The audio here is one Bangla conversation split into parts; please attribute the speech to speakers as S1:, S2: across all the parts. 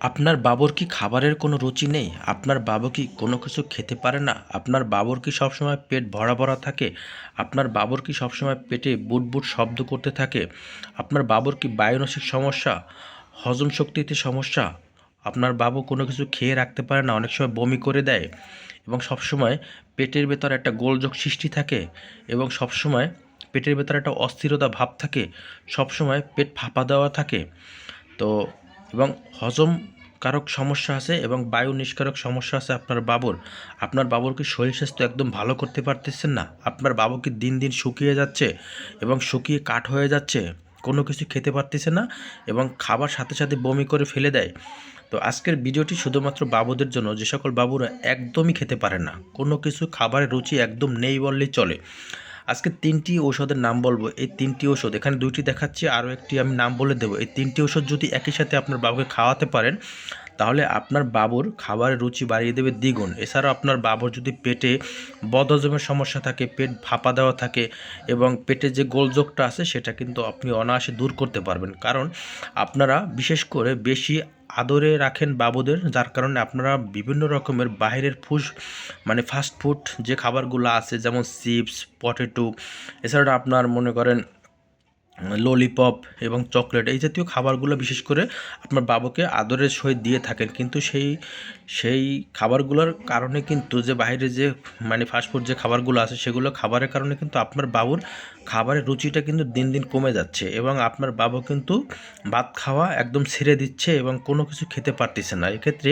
S1: আপনার বাবুর কি খাবারের কোনো রুচি নেই? আপনার বাবু কি কোনো কিছু খেতে পারে না? আপনার বাবুর কি সবসময় পেট ভরা ভরা থাকে? আপনার বাবুর কি সবসময় পেটে বুট বুট শব্দ করতে থাকে? আপনার বাবুর কি বায়ুনসিক সমস্যা? হজম শক্তিতে সমস্যা? আপনার বাবু কোনো কিছু খেয়ে রাখতে পারে না? অনেক সময় বমি করে দেয় এবং সবসময় পেটের ভেতর একটা গোলযোগ সৃষ্টি থাকে এবং সবসময় পেটের ভেতর একটা অস্থিরতা ভাব থাকে। সবসময় পেট ফাঁপা দেওয়া থাকে। তো এবং হজম কারক সমস্যা আছে এবং বায়ু নিষ্কারক সমস্যা আছে আপনার বাবুর। আপনার বাবুর কি শরীর স্বাস্থ্য একদম ভালো করতে পারতেছেন না? আপনার বাবু কি দিন দিন শুকিয়ে যাচ্ছে এবং শুকিয়ে কাঠ হয়ে যাচ্ছে? কোনো কিছু খেতে পারতেছে না এবং খাবার সাথে সাথে বমি করে ফেলে দেয়। তো আজকের ভিডিওটি শুধুমাত্র বাবুদের জন্য, যে সকল বাবুরা একদমই খেতে পারে না। কোনো কিছু খাবারের রুচি একদম নেই বললেই চলে। আজকে তিনটি ঔষধের নাম বলব। এই তিনটি ওষুধ এখানে দুইটি দেখাচ্ছি, আরও একটি আমি নাম বলে দেবো। এই তিনটি ওষুধ যদি একই সাথে আপনার বাবুকে খাওয়াতে পারেন, তাহলে আপনার বাবুর খাবারের রুচি বাড়িয়ে দেবে দ্বিগুণ। এছাড়াও আপনার বাবুর যদি পেটে বদহজমের সমস্যা থাকে, পেট ফাঁপা দেওয়া থাকে এবং পেটে যে গোলযোগটা আছে, সেটা কিন্তু আপনি অনায়াসে দূর করতে পারবেন। কারণ আপনারা বিশেষ করে বেশি আদরে রাখেন বাবুদের, যার কারণে আপনারা বিভিন্ন রকমের বাইরের ফুস মানে ফাস্টফুড যে খাবারগুলো আছে, যেমন চিপস পটেটো এছাড়া আপনার মনে করেন ললিপপ এবং চকলেট এই জাতীয় খাবারগুলো বিশেষ করে আপনার বাবুকে আদরের সহিত দিয়ে থাকেন। কিন্তু সেই সেই খাবারগুলোর কারণে কিন্তু যে বাইরে যে মানে ফাস্টফুড যে খাবারগুলো আছে, সেগুলো খাবারের কারণে কিন্তু আপনার বাবুর খাবারের রুচিটা কিন্তু দিন দিন কমে যাচ্ছে এবং আপনার বাবু কিন্তু ভাত খাওয়া একদম ছেড়ে দিচ্ছে এবং কোনো কিছু খেতে পারতেছে না। এক্ষেত্রে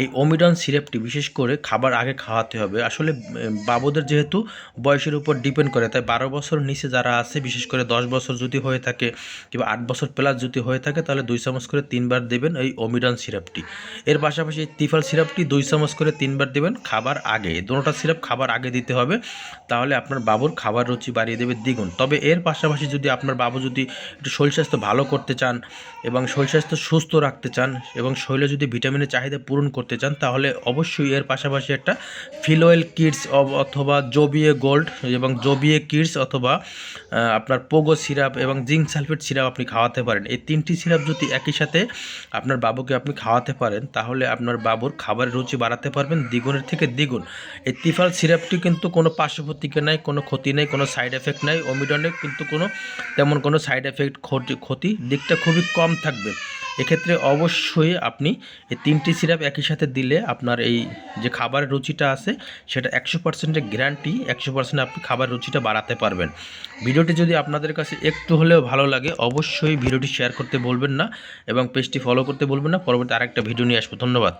S1: এই ওমিডন সিরাপটি বিশেষ করে খাবার আগে খাওয়াতে হবে। আসলে বাবুদের যেহেতু বয়সের উপর ডিপেন্ড করে, তাই বারো বছর নিচে যারা আছে, বিশেষ করে দশ বছর যদি হয়ে থাকে কিংবা আট বছর প্লাস যদি হয়ে থাকে, তাহলে দুই চামচ করে তিনবার দেবেন এই ওমিডন সিরাপটি। এর পাশাপাশি তিফাল সিরাপটি দুই চামচ করে তিনবার দেবেন খাবার আগে। দুটোটা সিরাপ খাবার আগে দিতে হবে, তাহলে আপনার বাবুর খাবার রুচি বাড়িয়ে দেবে দ্বিগুণ। তবে এর পাশাপাশি যদি আপনার বাবু যদি একটু শরীর স্বাস্থ্য ভালো করতে চান এবং শরীর স্বাস্থ্য সুস্থ রাখতে চান এবং শরীরে যদি ভিটামিনের চাহিদা পূরণ করতে চান, তাহলে অবশ্যই এর পাশাপাশি একটা ফিলোয়েল কিডস অথবা জবিএ গোল্ড এবং জবিএ কিডস অথবা আপনার পোগো সিরাপ এবং জিঙ্ক সালফেট সিরাপ আপনি খাওয়াতে পারেন। এই তিনটি সিরাপ যদি একই সাথে আপনার বাবুকে আপনি খাওয়াতে পারেন, তাহলে আপনার বাবুর খাবারের রুচি বাড়াতে পারবেন, দ্বিগুণের থেকে দ্বিগুণ। এই তিফাল সিরাপটি কিন্তু কোনো পার্শ্ব নাই, কোনো ক্ষতি নেই, কোনো সাইড এফেক্ট নাই ওমিডনে কিন্তু কোনো তেমন কোনো সাইড এফেক্ট ক্ষতি ক্ষতি দিকটা খুবই কম থাকবে। এক্ষেত্রে অবশ্যই আপনি এই তিনটি সিরাপ একই সাথে দিলে আপনার এই যে খাবার রুচিটা আছে, সেটা একশো পার্সেন্টের গ্যারান্টি একশো পার্সেন্ট আপনি খাবার রুচিটা বাড়াতে পারবেন। ভিডিওটি যদি আপনাদের কাছে একটু হলেও ভালো লাগে, অবশ্যই ভিডিওটি শেয়ার করতে বলবেন না এবং পেজটি ফলো করতে বলবেন না। পরবর্তী আরেকটা ভিডিও নিয়ে আসব। ধন্যবাদ।